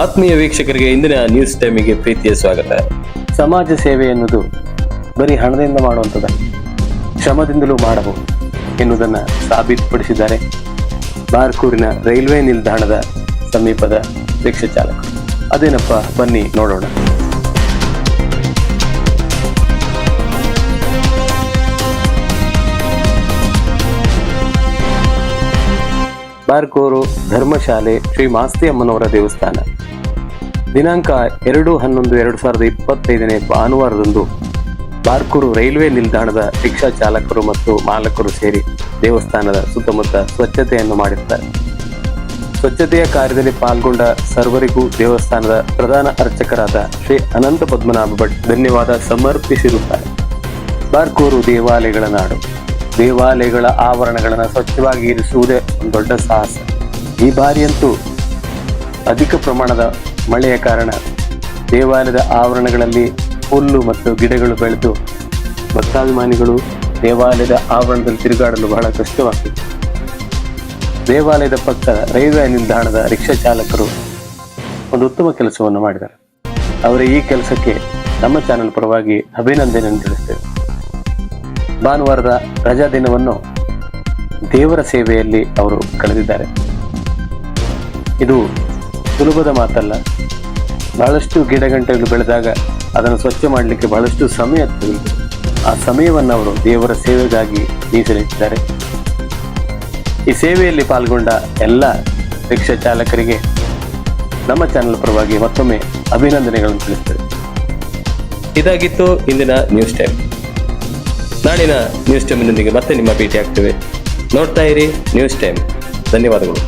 ಆತ್ಮೀಯ ವೀಕ್ಷಕರಿಗೆ ಇಂದಿನ ನ್ಯೂಸ್ ಟೈಮಿಗೆ ಪ್ರೀತಿಯ ಸ್ವಾಗತ. ಸಮಾಜ ಸೇವೆ ಎನ್ನುವುದು ಬರೀ ಹಣದಿಂದ ಮಾಡುವಂಥದ್ದು. ಶ್ರಮದಿಂದಲೂ ಮಾಡಬಹುದು ಎನ್ನುವುದನ್ನು ಸಾಬೀತುಪಡಿಸಿದ್ದಾರೆ ಬಾರ್ಕೂರಿನ ರೈಲ್ವೆ ನಿಲ್ದಾಣದ ಸಮೀಪದ ರಿಕ್ಷಾ ಚಾಲಕ. ಅದೇನಪ್ಪ ಬನ್ನಿ ನೋಡೋಣ. ಬಾರ್ಕೂರು ಧರ್ಮಶಾಲೆ ಶ್ರೀ ಮಾಸ್ತಿ ಅಮ್ಮನವರ ದೇವಸ್ಥಾನ. ದಿನಾಂಕ ಎರಡು ಹನ್ನೊಂದು ಎರಡು ಸಾವಿರದ ಇಪ್ಪತ್ತೈದನೇ ಭಾನುವಾರದಂದು ಬಾರ್ಕೂರು ರೈಲ್ವೆ ನಿಲ್ದಾಣದ ರಿಕ್ಷಾ ಚಾಲಕರು ಮತ್ತು ಮಾಲಕರು ಸೇರಿ ದೇವಸ್ಥಾನದ ಸುತ್ತಮುತ್ತ ಸ್ವಚ್ಛತೆಯನ್ನು ಮಾಡಿರ್ತಾರೆ ಸ್ವಚ್ಛತೆಯ ಕಾರ್ಯದಲ್ಲಿ ಪಾಲ್ಗೊಂಡ ಸರ್ವರಿಗೂ ದೇವಸ್ಥಾನದ ಪ್ರಧಾನ ಅರ್ಚಕರಾದ ಶ್ರೀ ಅನಂತ ಪದ್ಮನಾಭ ಭಟ್ ಧನ್ಯವಾದ ಸಮರ್ಪಿಸಿರುತ್ತಾರೆ. ಬಾರ್ಕೂರು ದೇವಾಲಯಗಳ ನಾಡು. ದೇವಾಲಯಗಳ ಆವರಣಗಳನ್ನು ಸ್ವಚ್ಛವಾಗಿ ಇರಿಸುವುದೇ ಒಂದು ದೊಡ್ಡ ಸಾಹಸ. ಈ ಬಾರಿಯಂತೂ ಅಧಿಕ ಪ್ರಮಾಣದ ಮಳೆಯ ಕಾರಣ ದೇವಾಲಯದ ಆವರಣಗಳಲ್ಲಿ ಹುಲ್ಲು ಮತ್ತು ಗಿಡಗಳು ಬೆಳೆದು ಭಕ್ತಾಭಿಮಾನಿಗಳು ದೇವಾಲಯದ ಆವರಣದಲ್ಲಿ ತಿರುಗಾಡಲು ಬಹಳ ಕಷ್ಟವಾಗ್ತಿತ್ತು. ದೇವಾಲಯದ ಪಕ್ಕ ರೈಲ್ವೆ ನಿಲ್ದಾಣದ ರಿಕ್ಷಾ ಚಾಲಕರು ಒಂದು ಉತ್ತಮ ಕೆಲಸವನ್ನು ಮಾಡಿದ್ದಾರೆ. ಅವರ ಈ ಕೆಲಸಕ್ಕೆ ನಮ್ಮ ಚಾನೆಲ್ ಪರವಾಗಿ ಅಭಿನಂದನೆಯನ್ನು ತಿಳಿಸ್ತೇವೆ. ಭಾನುವಾರದ ರಜಾ ದಿನವನ್ನು ದೇವರ ಸೇವೆಯಲ್ಲಿ ಅವರು ಕಳೆದಿದ್ದಾರೆ. ಇದು ಸುಲಭದ ಮಾತಲ್ಲ. ಬಹಳಷ್ಟು ಗಿಡಗಂಟೆಗಳು ಬೆಳೆದಾಗ ಅದನ್ನು ಸ್ವಚ್ಛ ಮಾಡಲಿಕ್ಕೆ ಬಹಳಷ್ಟು ಸಮಯ ಆ ಸಮಯವನ್ನು ಅವರು ದೇವರ ಸೇವೆಗಾಗಿ ಮೀಸಲಿಟ್ಟಿದ್ದಾರೆ. ಈ ಸೇವೆಯಲ್ಲಿ ಪಾಲ್ಗೊಂಡ ಎಲ್ಲ ರಿಕ್ಷಾ ಚಾಲಕರಿಗೆ ನಮ್ಮ ಚಾನೆಲ್ ಪರವಾಗಿ ಮತ್ತೊಮ್ಮೆ ಅಭಿನಂದನೆಗಳನ್ನು ತಿಳಿಸ್ತೇವೆ. ಇದಾಗಿತ್ತು ಇಂದಿನ ನ್ಯೂಸ್ ಟೈಮ್ ನಾಳಿನ ನ್ಯೂಸ್ ಟೈಮ್ನೊಂದಿಗೆ ಮತ್ತೆ ನಿಮ್ಮ ಭೇಟಿ ಆಗ್ತೇವೆ ನೋಡ್ತಾ ಇರಿ ನ್ಯೂಸ್ ಟೈಮ್ ಧನ್ಯವಾದಗಳು.